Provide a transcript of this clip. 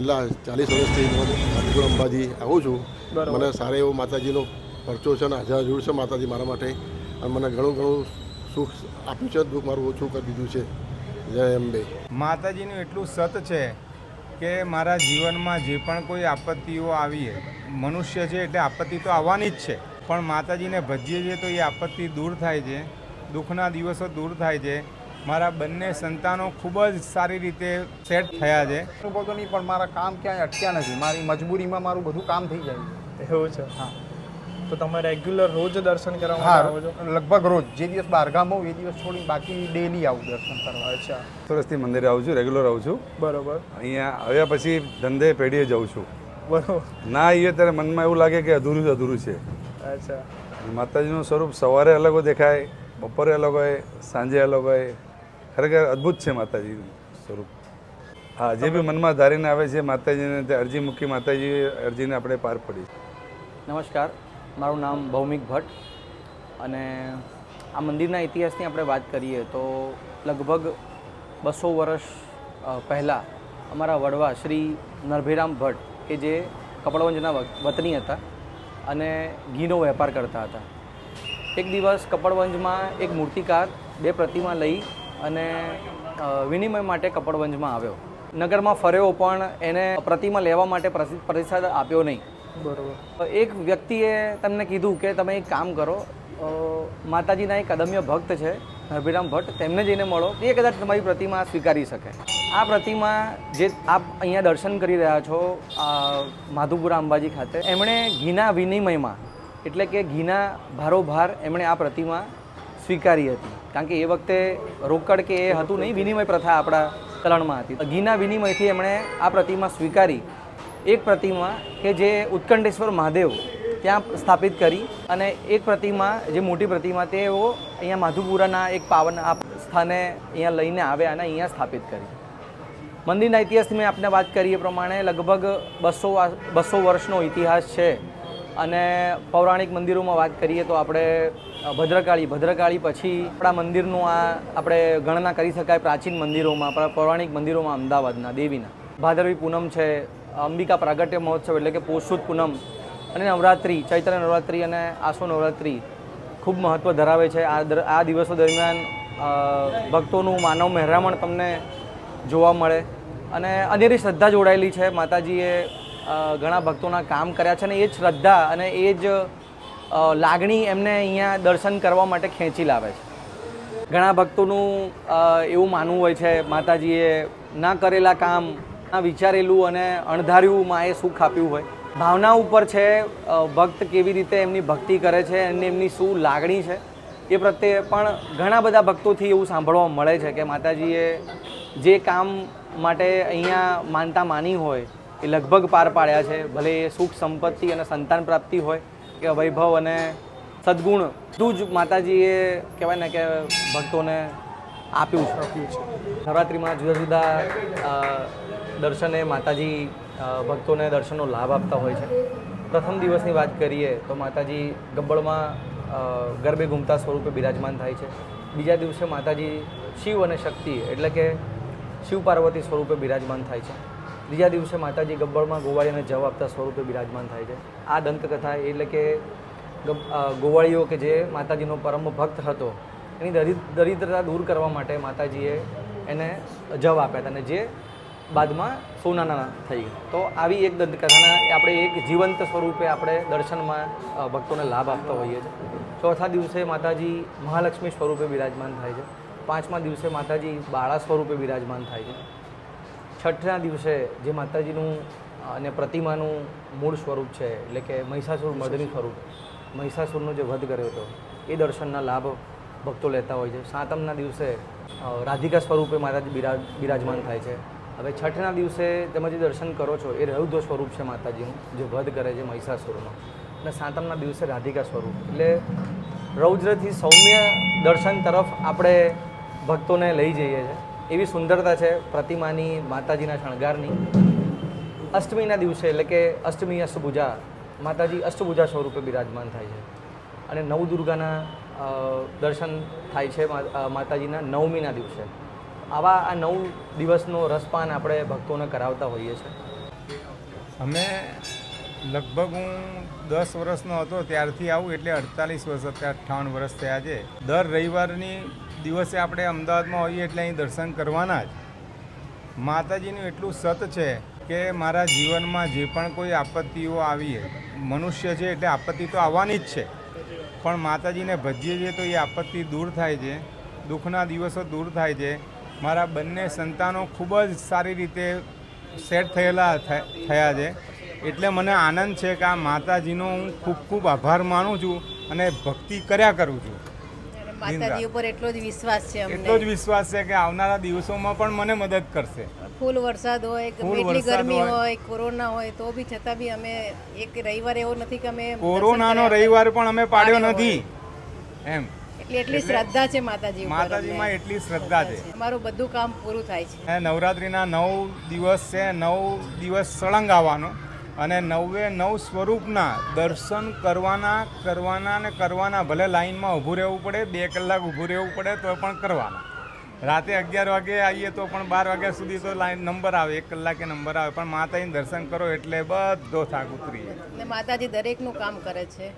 છેલ્લા ચાલીસ વર્ષથી હું અંબાજી આવું છું. બરાબર. મને સારો એવો માતાજીનો પરચો છે અને હાજર જરૂર છે માતાજી મારા માટે. અને મને ઘણું ઘણું સુખ આપ્યું છે દુઃખ મારું ઓછું કરી દીધું છે. જય અંબે. માતાજીનું એટલું સત છે કે મારા જીવનમાં જે પણ કોઈ આપત્તિઓ આવી મનુષ્ય છે એટલે આપત્તિ તો આવવાની જ છે. પણ માતાજીને ભજીએ છીએ તો એ આપત્તિ દૂર થાય છે દુઃખના દિવસો દૂર થાય છે. મારા બંને સંતાનો ખૂબ જ સારી રીતે સેટ થયા છે. અનુભવ તો નહીં પણ મારા કામ ક્યાંય અટક્યા નથી. મારી મજબૂરીમાં મારું બધું કામ થઈ જાય એવું છે? હા. તો તમે રેગ્યુલર રોજ દર્શન કરવા હા આવો છો? લગભગ રોજ. જે દિવસ બહારગામ હોઉં એ દિવસ છોડી બાકી ડેલી આવું દર્શન કરવા. અચ્છા. સરસથી મંદિરે આવું છું રેગ્યુલર આવું છું. બરોબર. અહીંયા આવ્યા પછી ધંધે પેઢીએ જાઉં છું. બરોબર. ના આવીએ ત્યારે મનમાં એવું લાગે કે અધૂરું જ અધૂરું છે. અચ્છા. માતાજીનું સ્વરૂપ સવારે અલગ દેખાય બપોરે અલગ હોય સાંજે અલગ હોય. ખરેખર અદ્ભુત છે માતાજીનું સ્વરૂપ. હા, જે બી મનમાં ધારીને આવે છે માતાજીને, તે અરજી મૂકી માતાજી અરજીને આપણે પાર પડી. નમસ્કાર, મારું નામ ભૌમિક ભટ્ટ અને આ મંદિરના ઇતિહાસની આપણે વાત કરીએ તો લગભગ બસો વર્ષ પહેલાં અમારા વડવા શ્રી નરભીરામ ભટ્ટ, કે જે કપડવંજના વત- વતની હતા અને ઘીનો વેપાર કરતા હતા. એક દિવસ કપડવંજમાં એક મૂર્તિકાર બે પ્રતિમા લઈ અને વિનિમય માટે કપડવંજમાં આવ્યો. નગરમાં ફર્યો પણ એને પ્રતિમા લેવા માટે પ્રતિસાદ આપ્યો નહીં. બરોબર. એક વ્યક્તિએ તમને કીધું કે તમે એક કામ કરો માતાજીના એક અદમ્ય ભક્ત છે નરભીરામ ભટ્ટ તેમને જઈને મળો. એ કદાચ તમારી પ્રતિમા સ્વીકારી શકે. આ પ્રતિમા જે આપ અહીંયા દર્શન કરી રહ્યા છો માધુપુરા અંબાજી ખાતે એમણે ઘીના વિનિમયમાં એટલે કે ઘીના ભારોભાર એમણે આ પ્રતિમા સ્વીકારી હતી. કારણ કે એ વખતે રોકડ કે એ હતું નહીં, વિનિમય પ્રથા આપણા ચલણમાં હતી. ઘીના વિનિમયથી એમણે આ પ્રતિમા સ્વીકારી. એક પ્રતિમા કે જે ઉત્કંઠેશ્વર મહાદેવ ત્યાં સ્થાપિત કરી અને એક પ્રતિમા, જે મોટી પ્રતિમા તેઓ અહીંયા માધુપુરાના એક પાવન સ્થાને અહીંયા લઈને આવ્યા અને અહીંયા સ્થાપિત કરી. મંદિરના ઇતિહાસથી મેં આપને વાત કરી એ પ્રમાણે લગભગ બસો બસો વર્ષનો ઇતિહાસ છે. અને પૌરાણિક મંદિરોમાં વાત કરીએ તો આપણે ભદ્રકાળી. ભદ્રકાળી પછી આપણા મંદિરનું આ આપણે ગણના કરી શકાય પ્રાચીન મંદિરોમાં આપણા પૌરાણિક મંદિરોમાં અમદાવાદના, દેવીના. ભાદરવી પૂનમ છે, અંબિકા પ્રાગટ્ય મહોત્સવ એટલે કે પોષુદ પૂનમ, અને નવરાત્રિ, ચૈત્ર નવરાત્રિ અને આસો નવરાત્રિ ખૂબ મહત્ત્વ ધરાવે છે. આ આ દિવસો દરમિયાન ભક્તોનું માનવ મહેરામણ તમને જોવા મળે. અને અનેરી શ્રદ્ધા જોડાયેલી છે. માતાજીએ ઘણા ભક્તોના કામ કર્યા છે અને એ જ શ્રદ્ધા અને એ જ લાગણી એમને અહીંયા દર્શન કરવા માટે ખેંચી લાવે છે. ઘણા ભક્તોનું એવું માનવું હોય છે, માતાજીએ ના કરેલા કામ, ના વિચારેલું અને અણધાર્યું માએ સુખ આપ્યું હોય. ભાવના ઉપર છે ભક્ત કેવી રીતે એમની ભક્તિ કરે છે અને એમની શું લાગણી છે, એ પ્રત્યે પણ ઘણા બધા ભક્તોથી એવું સાંભળવા મળે છે કે માતાજીએ જે કામ માટે અહીંયા માનતા માની હોય, એ લગભગ પાર પાડ્યા છે. ભલે એ સુખ સંપત્તિ અને સંતાન પ્રાપ્તિ હોય કે વૈભવ અને સદગુણ. બધું જ માતાજીએ કહેવાય ને કે ભક્તોને આપ્યું છે. નવરાત્રિમાં જુદા જુદા દર્શને માતાજી ભક્તોને દર્શનનો લાભ આપતા હોય છે. પ્રથમ દિવસની વાત કરીએ તો માતાજી ગબ્બળમાં ગરબે ઘૂમતા સ્વરૂપે બિરાજમાન થાય છે. બીજા દિવસે માતાજી શિવ અને શક્તિ એટલે કે શિવ પાર્વતી સ્વરૂપે બિરાજમાન થાય છે. ત્રીજા દિવસે માતાજી ગબ્બરમાં ગોવાળીને જવ આપતા સ્વરૂપે બિરાજમાન થાય છે. આ દંતકથા એટલે કે ગોવાળીઓ કે જે માતાજીનો પરમ ભક્ત હતો, એની દરિદ્રતા દૂર કરવા માટે માતાજીએ એને જવ આપ્યા હતા અને જે બાદમાં સોનાના થઈ તો આવી એક દંતકથાના આપણે એક જીવંત સ્વરૂપે આપણે દર્શનમાં ભક્તોને લાભ આપતા હોઈએ છીએ. ચોથા દિવસે માતાજી મહાલક્ષ્મી સ્વરૂપે બિરાજમાન થાય છે. પાંચમા દિવસે માતાજી બાળા સ્વરૂપે બિરાજમાન થાય છે. છઠ્ઠના દિવસે જે માતાજીનું અને પ્રતિમાનું મૂળ સ્વરૂપ છે, એટલે કે મહિષાસુર મર્દની સ્વરૂપ, મહિષાસુરનો જે વધ કર્યો હતો, એ દર્શનના લાભ ભક્તો લેતા હોય છે. સાતમના દિવસે રાધિકા સ્વરૂપે માતાજી બિરાજ, બિરાજમાન થાય છે. હવે છઠના દિવસે તમે જે દર્શન કરો છો, એ રૌદ્ર સ્વરૂપ છે માતાજીનું, જે વધ કરે છે મહિષાસુરનો. અને સાતમના દિવસે રાધિકા સ્વરૂપ. એટલે રૌદ્રથી સૌમ્ય દર્શન તરફ આપણે ભક્તોને લઈ જઈએ છીએ એવી સુંદરતા છે પ્રતિમાની માતાજીના શણગારની. અષ્ટમીના દિવસે એટલે કે અષ્ટમી અષ્ટભુજા, માતાજી અષ્ટભુજા સ્વરૂપે બિરાજમાન થાય છે. અને નવદુર્ગાના દુર્ગાના દર્શન થાય છે માતાજીના નવમીના દિવસે. આવા આ નવ દિવસનો રસપાન આપણે ભક્તોને કરાવતા હોઈએ છીએ. અમે લગભગ હું દસ વર્ષનો હતો, ત્યારથી આવું એટલે અડતાલીસ વર્ષ, અત્યારે અઠ્ઠાવન વર્ષ થયા છે. દર રવિવારની દિવસે આપણે અમદાવાદમાં હોઈએ એટલે અહીં દર્શન કરવાના જ. માતાજીનું એટલું સત છે કે મારા જીવનમાં જે પણ કોઈ આપત્તિઓ આવી મનુષ્ય છે એટલે આપત્તિ તો આવવાની જ છે. પણ માતાજીને ભજીએ છીએ તો એ આપત્તિ દૂર થાય છે, દુઃખના દિવસો દૂર થાય છે. મારા બંને સંતાનો ખૂબ જ સારી રીતે સેટ થયેલા થયા છે. એટલે મને આનંદ છે કે આ માતાજીનો હું ખૂબ ખૂબ આભાર માનું છું અને ભક્તિ કર્યા કરું છું. માતાજી ઉપર એટલો જ વિશ્વાસ છે એટલો જ વિશ્વાસ છે કે આવનારા દિવસોમાં પણ મને મદદ કરશે. ફૂલ વરસાદ હોય એટલી ગરમી હોય. કોરોના હોય તો બી છતાં બી અમે એક રવિવાર એવો નથી કે અમે કોરોનાનો રવિવાર પણ અમે પાડ્યો નથી. એમ. એટલે એટલી શ્રદ્ધા છે માતાજી ઉપર માતાજીમાં એટલી શ્રદ્ધા છે. અમારું બધું કામ પૂરું થાય છે. નવરાત્રીના નવરાત્રિના નવ દિવસ છે નવ દિવસ સળંગ આવવાનો. અને નવે નવ સ્વરૂપના દર્શન કરવાના કરવાના ને કરવાના, ભલે લાઇનમાં ઊભું રહેવું પડે, બે કલાક ઊભું રહેવું પડે, તો પણ કરવાના. રાતે અગિયાર વાગે આવીએ તો પણ બાર વાગ્યા સુધી તો લાઈન નંબર આવે, એક કલાકે નંબર આવે. પણ માતાજીનું દર્શન કરો એટલે બધો થાક ઉતરી જાય માતાજી દરેકનું કામ કરે છે.